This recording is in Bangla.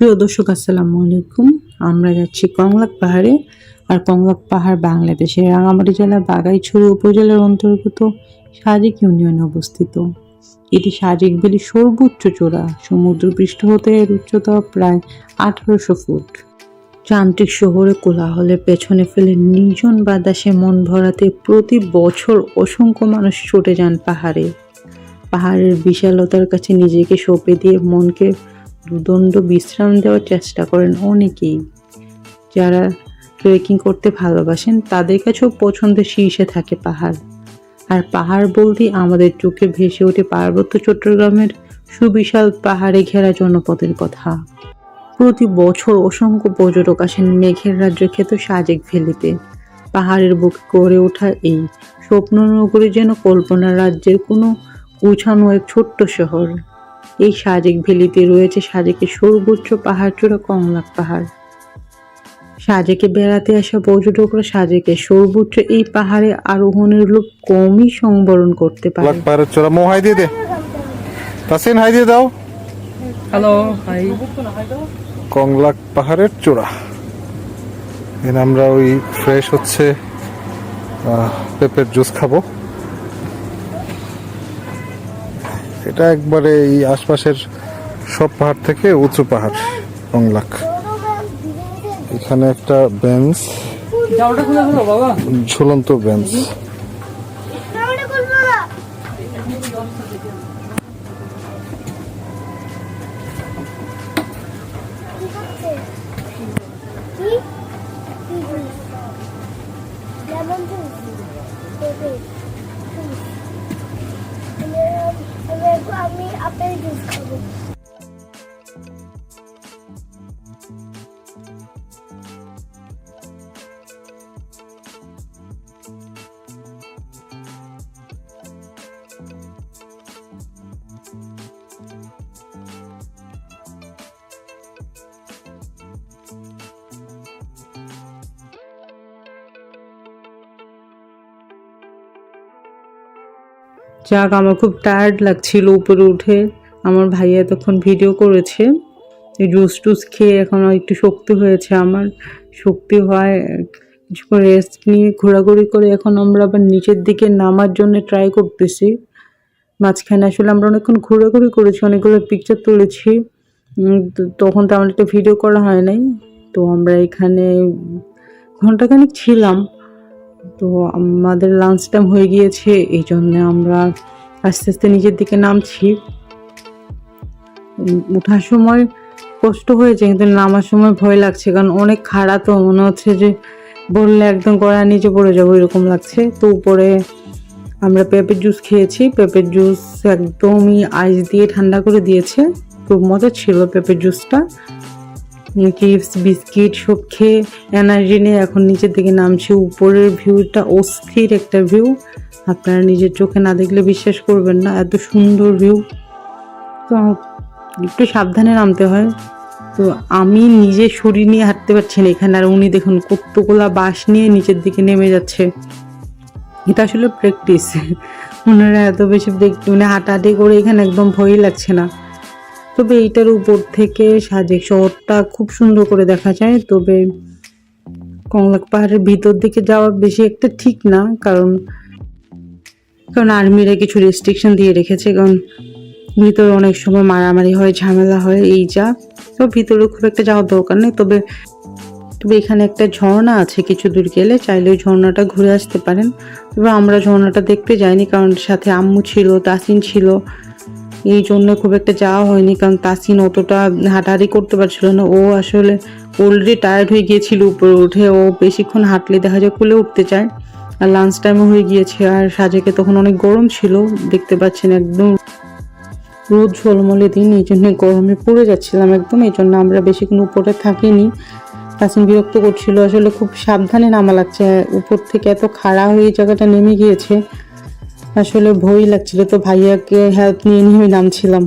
প্রিয় দর্শক, আসসালামু আলাইকুম। আমরা যাচ্ছি কংলাক পাহাড়ে, আর কংলাক পাহাড় বাংলাদেশের রাঙামাটি জেলার বাগাইছড়ি উপজেলার অন্তর্গত সাজেক ইউনিয়নে অবস্থিত। এটি সাজেক ভ্যালির সর্বোচ্চ চূড়া। সমুদ্র পৃষ্ঠ হতে এর উচ্চতা প্রায় আঠারোশো ফুট। যান্ত্রিক শহরে কোলাহলের পেছনে ফেলে নির্জন বাতাসে মন ভরাতে প্রতি বছর অসংখ্য মানুষ ছুটে যান পাহাড়ে। পাহাড়ের বিশালতার কাছে নিজেকে সঁপে দিয়ে মনকে দুদণ্ড বিশ্রাম দেওয়ার চেষ্টা করেন অনেকেই। যারা ট্রেকিং করতে ভালোবাসেন, তাদের কাছেও পছন্দের শীর্ষে থাকে পাহাড়। আর পাহাড় বলতেই আমাদের চোখে ভেসে ওঠে পার্বত্য চট্টগ্রামের সুবিশাল পাহাড়ে ঘেরা জনপদের কথা। প্রতি বছর অসংখ্য পর্যটক আসেন মেঘের রাজ্যের খ্যাত সাজেক ভ্যালিতে পাহাড়ের বুকে গড়ে ওঠা এই স্বপ্ন স্বপ্ননগরী যেন কল্পনা রাজ্যের কোনো গুছানো এক ছোট্ট শহর। এই সাজেক ভ্যালিতে রয়েছে সাজেকের সর্বোচ্চ পাহাড়চূড়া কংলাক পাহাড়। সাজেকে বেড়াতে আসা পর্যটকরা সাজেকের সর্বোচ্চ এই পাহাড়ে আরোহণের লোক কমই সংবরণ করতে পারে। পাহাড়ের চূড়া মো হাই দিয়ে দে। তাসিন হাই দিয়ে দাও। Hello hi. কংলাক পাহাড়ের চূড়া। এখানে আমরা ওই ফ্রেশ হচ্ছে আহ, পেঁপের জুস খাব। এটা একবারে এই আশপাশের সব পাহাড় থেকে উঁচু পাহাড় কংলাক এখানে একটা বেঞ্চ, ঝুলন্ত বেঞ্চ। জামাটা খুলবো আমি আপেল যাক, আমার খুব টায়ার্ড লাগছিল উপরে উঠে। আমার ভাইয়া এতক্ষণ ভিডিও করেছে। এই জুস টুস খেয়ে এখন একটু শক্তি হয়েছে আমার। শক্তি হয় কিছুক্ষণ রেস্ট নিয়ে ঘোরাঘুরি করে এখন আমরা আবার নিচের দিকে নামার জন্য ট্রাই করতেছি। মাঝখানে আসলে আমরা অনেকক্ষণ ঘোরাঘুরি করেছি, অনেকগুলো পিকচার তুলেছি। তখন তেমন একটা ভিডিও করা হয় নাই। তো আমরা এখানে ঘন্টাখানিক ছিলাম। তো আমাদের লাঞ্চ টাইম হয়ে গিয়েছে, এই জন্য আমরা আস্তে আস্তে নিচের দিকে নামছি। ওঠার সময় কষ্ট হয়েছে, কিন্তু নামার সময় ভয় লাগছে, কারণ অনেক খাড়া তো, মনে হচ্ছে যে বললে একদম গড়া নিচে পড়ে যাব, এরকম লাগছে। তো উপরে আমরা পেঁপের জুস খেয়েছি পেঁপের জুস একদমই আইস দিয়ে ঠান্ডা করে দিয়েছে, খুব মজা ছিল পেঁপের জুসটা চিপস বিস্কিট, সব খেয়ে এনার্জি নিয়ে এখন নিচের দিকে নামছি। উপরের ভিউটা অস্থির একটা ভিউ আপনারা নিজের চোখে না দেখলে বিশ্বাস করবেন না, এত সুন্দর ভিউ তো একটু সাবধানে নামতে হয়। তো আমি নিজে শরীর নিয়ে হাঁটতে পারছি না এখানে, আর উনি দেখুন কতগুলা বাঁশ নিয়ে নিচের দিকে নেমে যাচ্ছে। এটা আসলে প্র্যাকটিস ওনারা এত বেশি দেখ- মানে হাঁটাহাঁটি করে এখানে একদম ভয়ই লাগছে না। তবে এইটার উপর থেকে সাজেক শহরটা খুব সুন্দর করে দেখা যায়। তবে কংলাক পাহাড়ের ভিতর দিকে যাওয়া বেশি একটা ঠিক না, কারণ কারণ আর্মিরা কিছু রেস্ট্রিকশন দিয়ে রেখেছে, কারণ ভিতরে অনেক সময় মারামারি হয়, ঝামেলা হয়, এই যা। তো ভিতরে খুব একটা যাওয়ার দরকার নেই, তবে তবে এখানে একটা ঝর্ণা আছে কিছু দূর গেলে, চাইলে ওই ঝর্ণাটা ঘুরে আসতে পারেন। তবে আমরা ঝর্ণাটা দেখতে যাইনি, কারণ সাথে আম্মু ছিল, তাসিন ছিল এই জন্য খুব একটা যাওয়া হয়নি, কারণ তাসিন অতটা হাঁটাহাঁটি করতে পারছিল না। ও আসলে অলরেডি টায়ার্ড হয়ে গিয়েছিল উপরে উঠে। ও বেশিক্ষণ হাঁটলে দেখা যায় কুলে উঠতে চায়। আর লাঞ্চ টাইমও হয়ে গিয়েছে। আর সাজেকে তখন অনেক গরম ছিল, দেখতে পাচ্ছেন একদম রোদ ঝলমলে দিন। এই জন্য গরমে পড়ে যাচ্ছিলাম একদম। এই জন্য আমরা বেশিক্ষণ উপরে থাকিনি। তাসিন বিরক্ত করছিল। আসলে খুব সাবধানে নামা লাগছে। উপর থেকে এত খাড়া হয়ে জায়গাটা নেমে গিয়েছে। আসলে ভয় লাগছিল তো ভাইয়াকে হেল্প নিয়ে নিয়ে নামছিলাম।